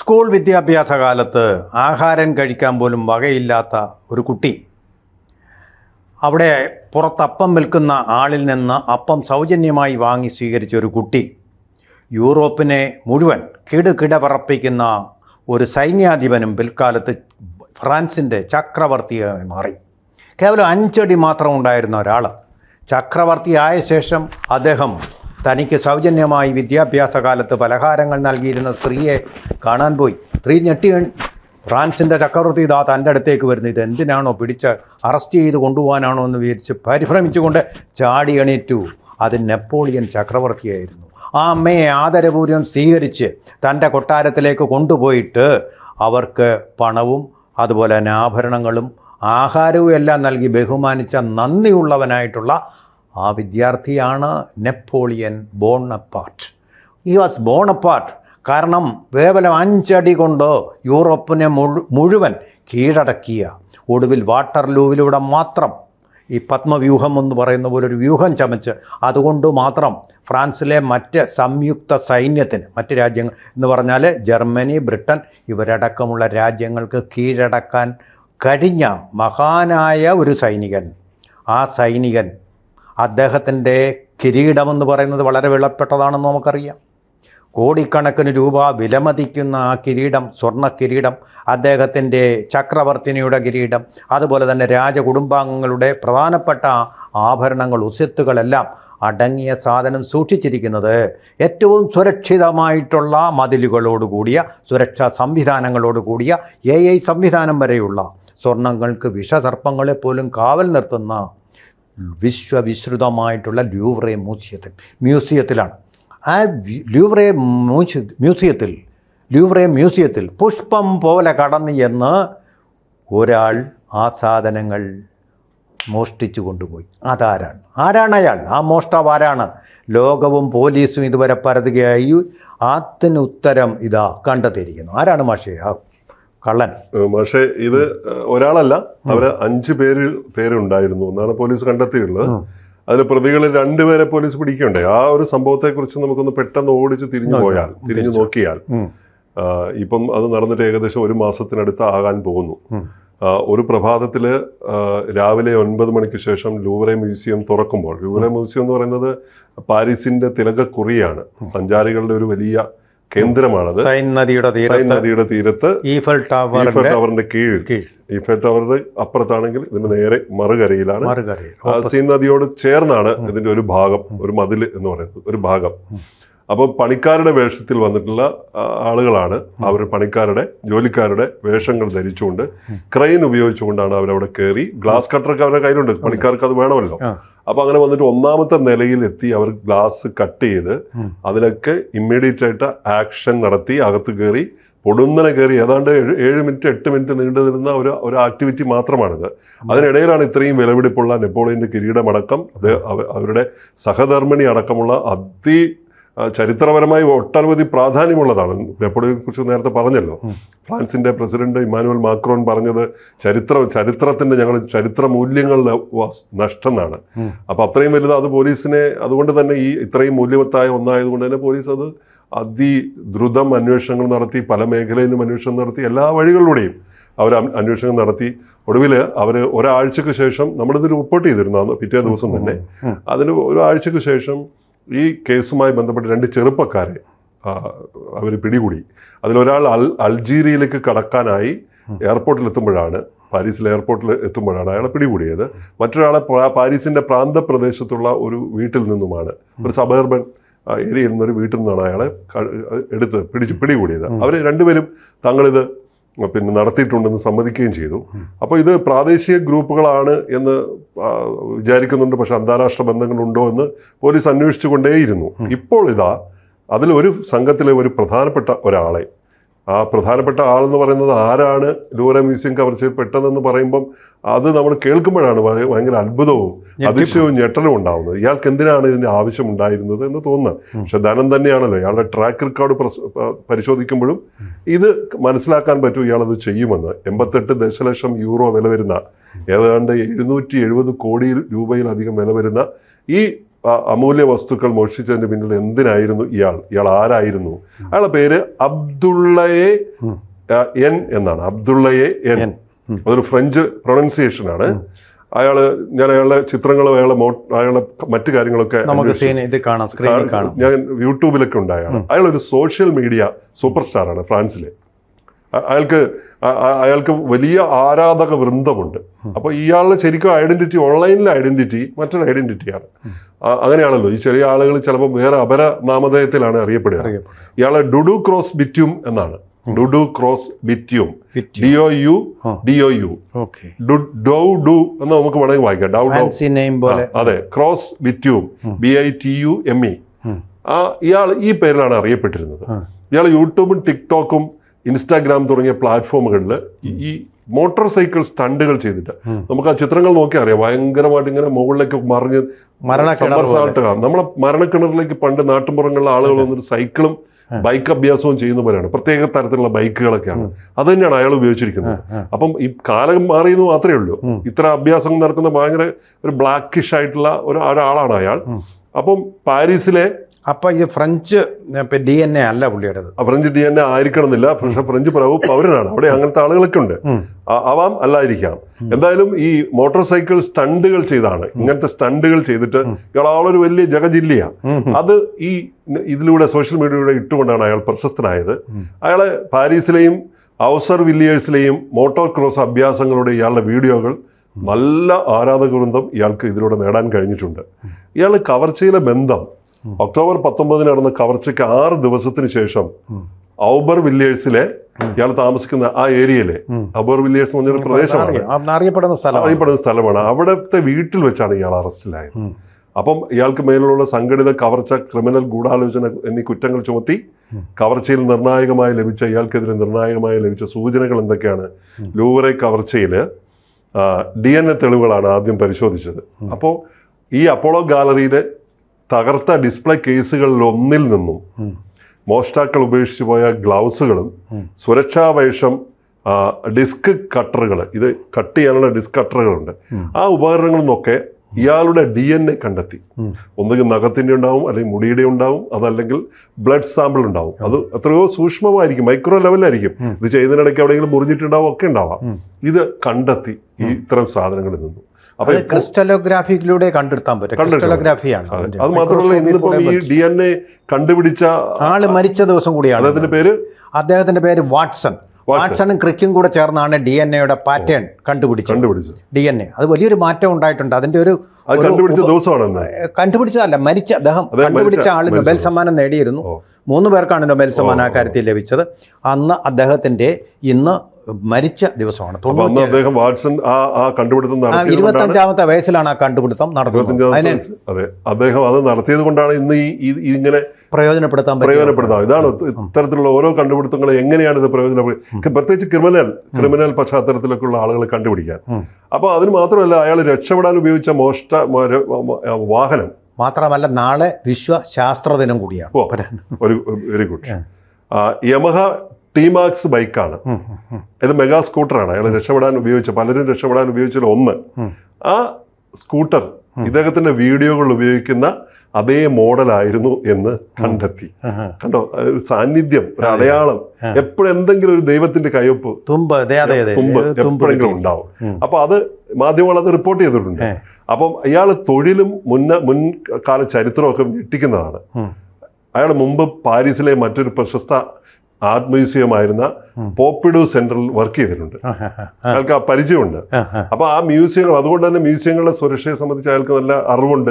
School വിദ്യാഭ്യാസ കാലത്ത് ആഹാരം കഴിക്കാൻ പോലും വകയില്ലാത്ത ഒരു കുട്ടി. അവിടെ പുറത്ത് അപ്പം വിൽക്കുന്ന ആളിൽ നിന്ന് അപ്പം സൗജന്യമായി വാങ്ങി സ്വീകരിച്ച ഒരു കുട്ടി യൂറോപ്പിനെ മുഴുവൻ കിടുകിട പറപ്പിക്കുന്ന ഒരു സൈന്യാധിപനും പിൽക്കാലത്ത് ഫ്രാൻസിന്റെ ചക്രവർത്തിയായി മാറി. കേവലം അഞ്ചടി മാത്രം ഉണ്ടായിരുന്ന ഒരാൾ ചക്രവർത്തിയായ ശേഷം അദ്ദേഹം തനിക്ക് സൗജന്യമായി വിദ്യാഭ്യാസ കാലത്ത് പലഹാരങ്ങൾ നൽകിയിരുന്ന സ്ത്രീയെ കാണാൻ പോയി. സ്ത്രീ ഞെട്ടി ഫ്രാൻസിന്റെ ചക്രവർത്തി ഇതാ തന്റെ അടുത്തേക്ക് വരുന്നത് ഇതെന്തിനാണോ പിടിച്ച് അറസ്റ്റ് ചെയ്ത് കൊണ്ടുപോകാനാണോ എന്ന് വിചാരിച്ച് പരിഭ്രമിച്ചുകൊണ്ട് ചാടി എണീറ്റു. അത് നെപ്പോളിയൻ ചക്രവർത്തിയായിരുന്നു. ആ അമ്മയെ ആദരപൂർവം സ്വീകരിച്ച് തന്റെ കൊട്ടാരത്തിലേക്ക് കൊണ്ടുപോയിട്ട് അവർക്ക് പണവും അതുപോലെ തന്നെ ആഭരണങ്ങളും ആഹാരവും എല്ലാം നൽകി ബഹുമാനിച്ച നന്ദിയുള്ളവനായിട്ടുള്ള ആ വിദ്യാർത്ഥിയാണ് നെപ്പോളിയൻ ബോണപ്പാർട്ട്. ഈ വാസ് ബോണപ്പാർട്ട് കാരണം കേവലം അഞ്ചടി കൊണ്ട് യൂറോപ്പിനെ മുഴു മുഴുവൻ കീഴടക്കിയ ഒടുവിൽ വാട്ടർലൂവിലൂടെ മാത്രം ഈ പത്മവ്യൂഹം എന്ന് പറയുന്ന പോലെ ഒരു വ്യൂഹം ചമച്ച് അതുകൊണ്ട് മാത്രം ഫ്രാൻസിലെ മറ്റ് സംയുക്ത സൈന്യത്തിന് മറ്റ് രാജ്യങ്ങൾ എന്ന് പറഞ്ഞാൽ ജർമ്മനി ബ്രിട്ടൻ ഇവരടക്കമുള്ള രാജ്യങ്ങൾക്ക് കീഴടക്കാൻ കഴിഞ്ഞ മഹാനായ ഒരു സൈനികൻ. ആ സൈനികൻ അദ്ദേഹത്തിന്റെ കിരീടമെന്ന് പറയുന്നത് വളരെ വിളപ്പെട്ടതാണെന്ന് നമുക്കറിയാം. കോടിക്കണക്കിന് രൂപ വിലമതിക്കുന്ന ആ കിരീടം സ്വർണ കിരീടം അദ്ദേഹത്തിന്റെ ചക്രവർത്തിനിയുടെ കിരീടം അതുപോലെ തന്നെ രാജകുടുംബാംഗങ്ങളുടെ പ്രധാനപ്പെട്ട ആഭരണങ്ങൾ ഉസ്യത്തുകളെല്ലാം അടങ്ങിയ സാധനം സൂക്ഷിച്ചിരിക്കുന്നത് ഏറ്റവും സുരക്ഷിതമായിട്ടുള്ള മതിലുകളോടുകൂടിയ സുരക്ഷാ സംവിധാനങ്ങളോട് കൂടിയ എ ഐ സംവിധാനം വരെയുള്ള സ്വർണങ്ങൾക്ക് വിഷസർപ്പങ്ങളെ പോലും കാവൽ നിർത്തുന്ന വിശ്വവിശ്രുതമായിട്ടുള്ള ലൂവറെ മ്യൂസിയത്തിൽ മ്യൂസിയത്തിലാണ്. ആ ലൂവറെ ലൂവ്രെ മ്യൂസിയത്തിൽ ലൂവറെ മ്യൂസിയത്തിൽ പുഷ്പം പോലെ കടന്നു എന്ന് ഒരാൾ ആ സാധനങ്ങൾ മോഷ്ടിച്ചു കൊണ്ടുപോയി. അതാരാണ്? ആരാണ് അയാൾ? ആ മോഷ്ടാവ് ആരാണ്? ലോകവും പോലീസും ഇതുവരെ പരതുകയായി. അതിന് ഉത്തരം ഇതാ കണ്ടെത്തിയിരിക്കുന്നു. ആരാണ് മാഷേ? ആ കള്ളൻ. പക്ഷേ ഇത് ഒരാളല്ല അവർ അഞ്ചു പേര് പേരുണ്ടായിരുന്നു. എന്നാണ് പോലീസ് കണ്ടെത്തിയിട്ടുള്ളത്. അതിൽ പ്രതികളിൽ രണ്ടുപേരെ പോലീസ് പിടിക്കണ്ടേ ആ ഒരു സംഭവത്തെ കുറിച്ച് നമുക്കൊന്ന് പെട്ടെന്ന് ഓടിച്ച് തിരിഞ്ഞു പോയാൽ തിരിഞ്ഞു നോക്കിയാൽ. ഇപ്പം അത് നടന്നിട്ട് ഏകദേശം ഒരു മാസത്തിനടുത്ത് ആകാൻ പോകുന്നു. ഒരു പ്രഭാതത്തിൽ രാവിലെ ഒൻപത് മണിക്ക് ശേഷം ലൂവറെ മ്യൂസിയം തുറക്കുമ്പോൾ ലൂവറെ മ്യൂസിയം എന്ന് പറയുന്നത് പാരീസിന്റെ തിലകക്കുറിയാണ്. സഞ്ചാരികളുടെ ഒരു വലിയ കേന്ദ്രമാണത്. സൈൻ നദിയുടെ സൈൻ നദിയുടെ തീരത്ത് ഈഫൽ ഈഫൽ ടവറിന്റെ കീഴിൽ. കീഴ് ഈഫൽ ടവറിന്റെ അപ്പുറത്താണെങ്കിൽ ഇതിന്റെ നേരെ മറുകരയിലാണ്. സീൻ നദിയോട് ചേർന്നാണ് ഇതിന്റെ ഒരു ഭാഗം ഒരു മതിൽ എന്ന് പറയുന്നത് ഒരു ഭാഗം. അപ്പോൾ പണിക്കാരുടെ വേഷത്തിൽ വന്നിട്ടുള്ള ആളുകളാണ് അവർ പണിക്കാരുടെ ജോലിക്കാരുടെ വേഷങ്ങൾ ധരിച്ചുകൊണ്ട് ക്രെയിൻ ഉപയോഗിച്ചുകൊണ്ടാണ് അവരവിടെ കയറി ഗ്ലാസ് കട്ടറൊക്കെ അവരുടെ കയ്യിലുണ്ട്. പണിക്കാർക്ക് അത് വേണമല്ലോ. ആ. അപ്പൊ അങ്ങനെ വന്നിട്ട് ഒന്നാമത്തെ നിലയിൽ എത്തി അവർ ഗ്ലാസ് കട്ട് ചെയ്ത്. അതിലൊക്കെ ഇമ്മീഡിയറ്റ് ആയിട്ട് ആക്ഷൻ നടത്തി അകത്ത് കയറി പൊടുന്നനെ കയറി ഏതാണ്ട് ഏഴ് മിനിറ്റ് എട്ട് മിനിറ്റ് നീണ്ടു നിന്ന ഒരു ഒരു ആക്ടിവിറ്റി മാത്രമാണിത് അതിനിടയിലാണ് ഇത്രയും വിലപിടിപ്പുള്ള നെപ്പോളിയന്റെ കിരീടമടക്കം അത് അവരുടെ സഹധർമ്മിണി അടക്കമുള്ള അതി ചരിത്രപരമായി ഒട്ടനവധി പ്രാധാന്യമുള്ളതാണ് കുറിച്ച് നേരത്തെ പറഞ്ഞല്ലോ. ഫ്രാൻസിന്റെ പ്രസിഡന്റ് ഇമാനുവൽ മാക്രോൺ പറഞ്ഞത് ചരിത്ര ചരിത്രത്തിന്റെ ഞങ്ങൾ ചരിത്ര മൂല്യങ്ങളുടെ നഷ്ടം എന്നാണ്. അപ്പൊ അത്രയും വലുത് അത് പോലീസിനെ അതുകൊണ്ട് തന്നെ ഈ ഇത്രയും മൂല്യവത്തായ ഒന്നായതുകൊണ്ട് തന്നെ പോലീസ് അത് അതിദ്രുതം അന്വേഷണങ്ങൾ നടത്തി പല മേഖലയിലും അന്വേഷണം നടത്തി എല്ലാ വഴികളിലൂടെയും അവർ അന്വേഷണം നടത്തി ഒടുവിൽ അവർ ഒരാഴ്ചക്ക് ശേഷം നമ്മളിത് റിപ്പോർട്ട് ചെയ്തിരുന്നു പിറ്റേ ദിവസം തന്നെ. അതിന് ഒരാഴ്ചക്ക് ശേഷം ഈ കേസുമായി ബന്ധപ്പെട്ട് രണ്ട് ചെറുപ്പക്കാരെ അവർ പിടികൂടി. അതിലൊരാൾ അൽ അൾജീരിയയിലേക്ക് കടക്കാനായി എയർപോർട്ടിൽ എത്തുമ്പോഴാണ് പാരീസിലെ എയർപോർട്ടിൽ എത്തുമ്പോഴാണ് അയാളെ പിടികൂടിയത്. മറ്റൊരാളെ പാരീസിന്റെ പ്രാന്തപ്രദേശത്തുള്ള ഒരു വീട്ടിൽ നിന്നുമാണ്. ഒരു സബർബൻ ഏരിയയിൽ നിന്നൊരു വീട്ടിൽ നിന്നാണ് അയാളെ എടുത്ത് പിടിച്ച് പിടികൂടിയത്. അവർ രണ്ടുപേരും തങ്ങളിത് പിന്നെ നടത്തിയിട്ടുണ്ടെന്ന് സമ്മതിക്കുകയും ചെയ്തു. അപ്പോൾ ഇത് പ്രാദേശിക ഗ്രൂപ്പുകളാണ് എന്ന് വിചാരിക്കുന്നുണ്ട്. പക്ഷെ അന്താരാഷ്ട്ര ബന്ധങ്ങളുണ്ടോ എന്ന് പോലീസ് അന്വേഷിച്ചുകൊണ്ടേയിരുന്നു. ഇപ്പോൾ ഇതാ അതിലൊരു സംഘത്തിലെ ഒരു പ്രധാനപ്പെട്ട ഒരാളെ ആ പ്രധാനപ്പെട്ട ആളെന്ന് പറയുന്നത് ആരാണ്? ലൂര മ്യൂസിയം കവർ ചെയ്ത് പെട്ടെന്നെന്ന് പറയുമ്പം അത് നമ്മൾ കേൾക്കുമ്പോഴാണ് ഭയ- ഭയങ്കര അത്ഭുതവും അതിശയവും ഞെട്ടലും ഉണ്ടാവുന്നത്. ഇയാൾക്ക് എന്തിനാണ് ഇതിന്റെ ആവശ്യം ഉണ്ടായിരുന്നത് എന്ന് തോന്നുന്നത്. പക്ഷെ ധനം തന്നെയാണല്ലോ. ഇയാളുടെ ട്രാക്ക് റെക്കോർഡ് പരിശോധിക്കുമ്പോഴും ഇത് മനസ്സിലാക്കാൻ പറ്റും ഇയാളത് ചെയ്യുമെന്ന്. എൺപത്തെട്ട് ദശലക്ഷം യൂറോ വില വരുന്ന ഏതാണ്ട് എഴുന്നൂറ്റി എഴുപത് കോടി രൂപയിലധികം വില വരുന്ന ഈ അമൂല്യ വസ്തുക്കൾ മോഷ്ടിച്ചതിന് പിന്നിൽ എന്തിനായിരുന്നു ഇയാൾ? ഇയാൾ ആരായിരുന്നു? അയാളുടെ പേര് അബ്ദുള്ളയെ എൻ എന്നാണ്. അബ്ദുള്ളയെ എൻ. അതൊരു ഫ്രഞ്ച് പ്രൊണൗൺസിയേഷൻ ആണ് അയാൾ ഞാൻ അയാളുടെ ചിത്രങ്ങളും അയാളെ അയാളെ മറ്റു കാര്യങ്ങളൊക്കെ ഞാൻ യൂട്യൂബിലൊക്കെ ഉണ്ട് അയാൾ അയാൾ ഒരു സോഷ്യൽ മീഡിയ സൂപ്പർ സ്റ്റാർ ആണ് ഫ്രാൻസിലെ. അയാൾക്ക് അയാൾക്ക് വലിയ ആരാധക വൃന്ദമുണ്ട്. അപ്പൊ ഇയാളുടെ ശരിക്കും ഐഡന്റിറ്റി ഓൺലൈനിലെ ഐഡന്റിറ്റി മറ്റൊരു ഐഡന്റിറ്റിയാണ്. അങ്ങനെയാണല്ലോ. ഈ ചെറിയ ആളുകൾ ചിലപ്പോൾ വേറെ അപര നാമധേയത്തിലാണ് അറിയപ്പെടുക. ഇയാളെ ഡുഡു ക്രോസ് ബിറ്റ്യൂം എന്നാണ്. Doudou Cross Bitume. D O U D O U Doudou എന്ന് നമുക്ക് വേണമെങ്കിൽ വായിക്കാം. ഡൗ അതെ. Cross Bitume. B I T U M E ആ ഇയാൾ ഈ പേരിലാണ് അറിയപ്പെട്ടിരുന്നത്. ഇയാൾ യൂട്യൂബും ടിക്ടോക്കും ഇൻസ്റ്റാഗ്രാം തുടങ്ങിയ പ്ലാറ്റ്ഫോമുകളിൽ ഈ മോട്ടോർ സൈക്കിൾ സ്റ്റണ്ടുകൾ ചെയ്തിട്ട്. നമുക്ക് ആ ചിത്രങ്ങൾ നോക്കി അറിയാം. ഭയങ്കരമായിട്ട് ഇങ്ങനെ മുകളിലേക്ക് മറിഞ്ഞ്. കാണാം. നമ്മളെ മരണക്കിണറിലേക്ക് പണ്ട് നാട്ടുമ്പുറങ്ങളിലെ ആളുകൾ വന്നിട്ട് സൈക്കിളും ബൈക്ക് അഭ്യാസവും ചെയ്യുന്ന പോലെയാണ്. പ്രത്യേക തരത്തിലുള്ള ബൈക്കുകളൊക്കെയാണ്. അത് തന്നെയാണ് അയാൾ ഉപയോഗിച്ചിരിക്കുന്നത്. അപ്പം ഈ കാലം മാറിയെന്ന് മാത്രമേ ഉള്ളൂ. ഇത്ര അഭ്യാസം നടക്കുന്ന ഭയങ്കര ഒരു ബ്ലാക്കിഷ് ആയിട്ടുള്ള ഒരു ഒരാളാണ് അയാൾ. അപ്പം പാരീസിലെ അപ്പൊ ഈ ഫ്രഞ്ച് ഡി എൻ എ അല്ല പുള്ളിയുടേത്. ഫ്രഞ്ച് ഡി എൻ എ ആയിരിക്കണം എന്നില്ല പക്ഷെ ഫ്രഞ്ച് പ്രഭു പൗരനാണ്. അവിടെ അങ്ങനത്തെ ആളുകളൊക്കെ ഉണ്ട്. ആവാം അല്ലായിരിക്കാം. എന്തായാലും ഈ മോട്ടോർ സൈക്കിൾ സ്റ്റണ്ടുകൾ ചെയ്താണ്. ഇങ്ങനത്തെ സ്റ്റണ്ടുകൾ ചെയ്തിട്ട് ഇയാൾ ആളൊരു വലിയ ജഗജില്ലയാണ്. അത് ഈ ഇതിലൂടെ സോഷ്യൽ മീഡിയയിലൂടെ ഇട്ടുകൊണ്ടാണ് അയാൾ പ്രശസ്തനായത്. അയാളെ പാരീസിലെയും ഔസർ വില്ലിയേഴ്സിലെയും മോട്ടോർ ക്രോസ് അഭ്യാസങ്ങളുടെ ഇയാളുടെ വീഡിയോകൾ നല്ല ആരാധക വൃന്ദം ഇയാൾക്ക് ഇതിലൂടെ നേടാൻ കഴിഞ്ഞിട്ടുണ്ട്. ഇയാൾ കവർച്ചയിലെ ബന്ധം ഒക്ടോബർ പത്തൊമ്പതിന് നടന്ന കവർച്ചയ്ക്ക് ആറ് ദിവസത്തിന് ശേഷം ഔബർ വില്ലേഴ്സിലെ ഇയാൾ താമസിക്കുന്ന ആ ഏരിയയിലെ ഔബർ വില്ലേഴ്സ് എന്ന് പറഞ്ഞൊരു പ്രദേശമാണ്. അറിയപ്പെടുന്ന സ്ഥലം അറിയപ്പെടുന്ന സ്ഥലമാണ്. അവിടുത്തെ വീട്ടിൽ വെച്ചാണ് ഇയാൾ അറസ്റ്റിലായത്. അപ്പം ഇയാൾക്ക് മേലുള്ള സംഘടിത കവർച്ച ക്രിമിനൽ ഗൂഢാലോചന എന്നീ കുറ്റങ്ങൾ ചുമത്തി കവർച്ചയിൽ നിർണായകമായി ലഭിച്ച ഇയാൾക്കെതിരെ നിർണായകമായി ലഭിച്ച സൂചനകൾ എന്തൊക്കെയാണ്. ലൂവറെ കവർച്ചയിൽ ഡി എൻ എ തെളിവുകളാണ് ആദ്യം പരിശോധിച്ചത്. അപ്പോൾ ഈ അപ്പോളോ ഗാലറിയിലെ തകർത്ത ഡിസ്പ്ലേ കേസുകളിൽ ഒന്നിൽ നിന്നും. മോഷ്ടാക്കൾ ഉപേക്ഷിച്ചു പോയ ഗ്ലൗസുകളും സുരക്ഷാ വേഷം ഡിസ്ക് കട്ടറുകൾ ഇത് കട്ട് ചെയ്യാനുള്ള ഡിസ്ക് കട്ടറുകളുണ്ട്. ആ ഉപകരണങ്ങളിൽ നിന്നൊക്കെ ഇയാളുടെ ഡി എൻ എ കണ്ടെത്തി. ഒന്നുകിൽ നഖത്തിന്റെ ഉണ്ടാവും അല്ലെങ്കിൽ മുടിയുടെ ഉണ്ടാവും അതല്ലെങ്കിൽ ബ്ലഡ് സാമ്പിൾ ഉണ്ടാവും. അത് എത്രയോ സൂക്ഷ്മമായിരിക്കും മൈക്രോ ലെവലായിരിക്കും. ഇത് ചെയ്യുന്നതിനിടയ്ക്ക് എവിടെയെങ്കിലും മുറിഞ്ഞിട്ടുണ്ടാവും ഒക്കെ ഉണ്ടാവാം. ഇത് കണ്ടെത്തി ഈ ഇത്തരം സാധനങ്ങളിൽ നിന്നും. അപ്പൊ അത് ഇപ്പോൾ- ക്രിസ്റ്റലോഗ്രാഫിയിലൂടെ കണ്ടെടുത്താൻ പറ്റും. ക്രിസ്റ്റലോഗ്രാഫിയാണ് അത്. മാത്രമല്ല മൈക്രോസ്കോപ്പിൽ ഇന്നിപ്പം ഈ ഡി എൻ എ കണ്ടുപിടിച്ച ആൾ മരിച്ച ദിവസം കൂടിയാണ്. അദ്ദേഹത്തിന്റെ പേര്? അദ്ദേഹത്തിന്റെ പേര് വാട്സൺ. വാട്സണും ക്രിക്കും കൂടെ ചേർന്നാണ് ഡി എൻ എയുടെ പാറ്റേൺ കണ്ടുപിടിച്ചത്. ഡി എൻ എ അത് വലിയൊരു മാറ്റം ഉണ്ടായിട്ടുണ്ട്. അതിന്റെ ഒരു കണ്ടുപിടിച്ചതല്ല മരിച്ച അദ്ദേഹം കണ്ടുപിടിച്ച ആൾ നൊബേൽ സമ്മാനം നേടിയിരുന്നു. മൂന്ന് പേർക്കാണ് നൊബേൽ സമ്മാനം ആ കാര്യത്തിൽ ലഭിച്ചത്. അന്ന് അദ്ദേഹത്തിന്റെ ഇന്ന് മരിച്ച ദിവസമാണ്. അദ്ദേഹം വാട്സൺ ആ ആ കണ്ടുപിടുത്തം ഇരുപത്തഞ്ചാമത്തെ വയസ്സിലാണ് ആ കണ്ടുപിടുത്തം നടത്തുന്നത് അതെ. അദ്ദേഹം അത് നടത്തിയത് കൊണ്ടാണ് ഇന്ന് ഈ ഇങ്ങനെ പ്രയോജനപ്പെടുത്താൻ പ്രയോജനപ്പെടുത്താം ഇതാണ് ഇത്തരത്തിലുള്ള ഓരോ കണ്ടുപിടുത്തങ്ങളും എങ്ങനെയാണ് ഇത് പ്രയോജനപ്പെടുത്തുക പ്രത്യേകിച്ച് ക്രിമിനൽ ക്രിമിനൽ പശ്ചാത്തലത്തിലൊക്കെ ഉള്ള ആളുകളെ കണ്ടുപിടിക്കാൻ. അപ്പോൾ അപ്പൊ അതിന് മാത്രമല്ല അയാൾ രക്ഷപ്പെടാൻ ഉപയോഗിച്ച മോഷ്ട വാഹനം. മാത്രമല്ല നാളെ വിശ്വ ശാസ്ത്ര ദിനം കൂടിയാണ്. ഒരു വെരി ഗുഡ് യമഹ ടിമാക്സ് ബൈക്കാണ്. ഇത് മെഗാ സ്കൂട്ടറാണ്. അയാൾ രക്ഷപ്പെടാൻ ഉപയോഗിച്ച പലരും രക്ഷപ്പെടാൻ ഉപയോഗിച്ചതിൽ ഒന്ന്. ആ സ്കൂട്ടർ ഇദ്ദേഹത്തിന്റെ വീഡിയോകൾ ഉപയോഗിക്കുന്ന അതേ മോഡലായിരുന്നു എന്ന് കണ്ടെത്തി. കണ്ടോ? ഒരു സാന്നിധ്യം ഒരു അടയാളം. എപ്പോഴും എന്തെങ്കിലും ഒരു ദൈവത്തിന്റെ കയ്യൊപ്പ് തുമ്പ് തുമ്പ് എപ്പോഴെങ്കിലും ഉണ്ടാവും. അപ്പൊ അത് മാധ്യമങ്ങൾ അത് റിപ്പോർട്ട് ചെയ്തിട്ടുണ്ട്. അപ്പം ഇയാൾ തൊഴിലും മുന്ന മുൻകാല ചരിത്രമൊക്കെ ഞെട്ടിക്കുന്നതാണ്. അയാൾ മുമ്പ് പാരീസിലെ മറ്റൊരു പ്രശസ്ത ആർട്ട് മ്യൂസിയമായിരുന്ന. പോപ്പിഡു സെന്ററിൽ വർക്ക് ചെയ്തിട്ടുണ്ട്. അയാൾക്ക് ആ പരിചയമുണ്ട്. അപ്പൊ ആ മ്യൂസിയങ്ങൾ അതുകൊണ്ട് തന്നെ മ്യൂസിയങ്ങളുടെ സുരക്ഷയെ സംബന്ധിച്ച് അയാൾക്ക് നല്ല അറിവുണ്ട്.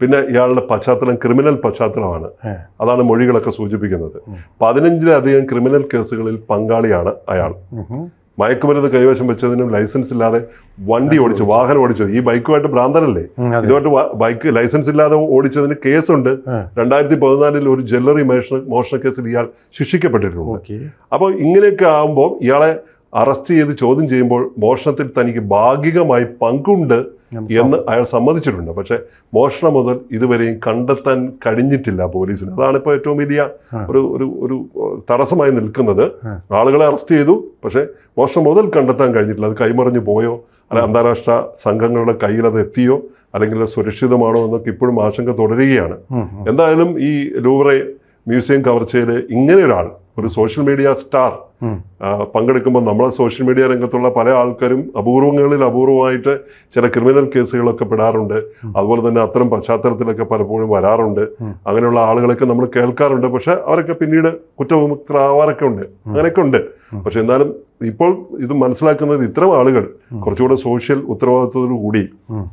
പിന്നെ ഇയാളുടെ പശ്ചാത്തലം ക്രിമിനൽ പശ്ചാത്തലമാണ്. അതാണ് മൊഴികളൊക്കെ സൂചിപ്പിക്കുന്നത്. പതിനഞ്ചിലധികം ക്രിമിനൽ കേസുകളിൽ പങ്കാളിയാണ് അയാൾ. മയക്കുമരുന്ന് കൈവശം വെച്ചതിനും ലൈസൻസ് ഇല്ലാതെ വണ്ടി ഓടിച്ചു വാഹനം ഓടിച്ചു ഈ ബൈക്കുമായിട്ട് ഭ്രാന്തനല്ലേ ഇതുമായിട്ട് ബൈക്ക് ലൈസൻസ് ഇല്ലാതെ ഓടിച്ചതിന് കേസുണ്ട്. രണ്ടായിരത്തി പതിനാലിൽ ഒരു ജ്വല്ലറി മോഷണ മോഷണ കേസിൽ ഇയാൾ ശിക്ഷിക്കപ്പെട്ടിരുന്നു. അപ്പോൾ ഇങ്ങനെയൊക്കെ ആകുമ്പോൾ ഇയാളെ അറസ്റ്റ് ചെയ്ത് ചോദ്യം ചെയ്യുമ്പോൾ മോഷണത്തിൽ തനിക്ക് ഭാഗികമായി പങ്കുണ്ട് എന്ന് അയാൾ സമ്മതിച്ചിട്ടുണ്ട്. പക്ഷെ മോഷണം മുതൽ ഇതുവരെയും കണ്ടെത്താൻ കഴിഞ്ഞിട്ടില്ല പോലീസിന്. അതാണ് ഇപ്പോൾ ഏറ്റവും വലിയ ഒരു ഒരു ഒരു തടസ്സമായി നിൽക്കുന്നത്. ആളുകളെ അറസ്റ്റ് ചെയ്തു. പക്ഷേ മോഷണം മുതൽ കണ്ടെത്താൻ കഴിഞ്ഞിട്ടില്ല. അത് കൈമറിഞ്ഞു പോയോ? അല്ല അന്താരാഷ്ട്ര സംഘങ്ങളുടെ കയ്യിൽ അത് എത്തിയോ? അല്ലെങ്കിൽ സുരക്ഷിതമാണോ എന്നൊക്കെ ഇപ്പോഴും ആശങ്ക തുടരുകയാണ്. എന്തായാലും ഈ ലൂവറെ മ്യൂസിയം കവർച്ചയിൽ ഇങ്ങനെ ഒരാൾ ഒരു സോഷ്യൽ മീഡിയ സ്റ്റാർ പങ്കെടുക്കുമ്പോൾ നമ്മളെ സോഷ്യൽ മീഡിയ രംഗത്തുള്ള പല ആൾക്കാരും അപൂർവങ്ങളിൽ അപൂർവമായിട്ട് ചില ക്രിമിനൽ കേസുകളൊക്കെ പെടാറുണ്ട്. അതുപോലെ തന്നെ അത്തരം പശ്ചാത്തലത്തിലൊക്കെ പലപ്പോഴും വരാറുണ്ട്. അങ്ങനെയുള്ള ആളുകളൊക്കെ നമ്മൾ കേൾക്കാറുണ്ട്. പക്ഷെ അവരൊക്കെ പിന്നീട് കുറ്റവിമുക്തരാവാറൊക്കെ ഉണ്ട്. അങ്ങനെയൊക്കെ ഉണ്ട്. പക്ഷെ എന്നാലും ഇപ്പോൾ ഇത് മനസ്സിലാക്കുന്നത് ഇത്തരം ആളുകൾ കുറച്ചുകൂടെ സോഷ്യൽ ഉത്തരവാദിത്വത്തോടു കൂടി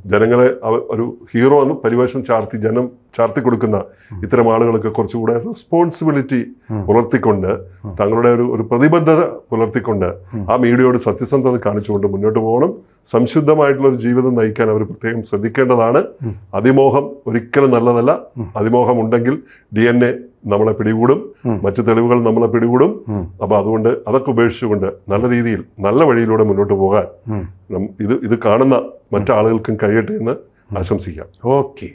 ജനങ്ങളെ ഒരു ഹീറോ എന്ന് പരിവേഷം ചാർത്തി ജനം ചാർത്തി കൊടുക്കുന്ന ഇത്തരം ആളുകളൊക്കെ കുറച്ചുകൂടെ റെസ്പോൺസിബിലിറ്റി. പുലർത്തിക്കൊണ്ട് തങ്ങളുടെ ഒരു ഒരു പ്രതിബദ്ധത പുലർത്തിക്കൊണ്ട് ആ മീഡിയയോട് സത്യസന്ധത കാണിച്ചുകൊണ്ട് മുന്നോട്ട് പോകണം. സംശുദ്ധമായിട്ടുള്ള ഒരു ജീവിതം നയിക്കാൻ അവർ പ്രത്യേകം ശ്രദ്ധിക്കേണ്ടതാണ്. അതിമോഹം ഒരിക്കലും നല്ലതല്ല. അതിമോഹം ഉണ്ടെങ്കിൽ ഡി എൻ എ നമ്മളെ പിടികൂടും. മറ്റു തെളിവുകൾ നമ്മളെ പിടികൂടും. അപ്പൊ അതുകൊണ്ട് അതൊക്കെ ഉപേക്ഷിച്ചുകൊണ്ട് നല്ല രീതിയിൽ നല്ല വഴിയിലൂടെ മുന്നോട്ട് പോകാൻ ഇത് ഇത് കാണുന്ന മറ്റാളുകൾക്കും കഴിയട്ടെ എന്ന് ആശംസിക്കാം. ഓക്കെ.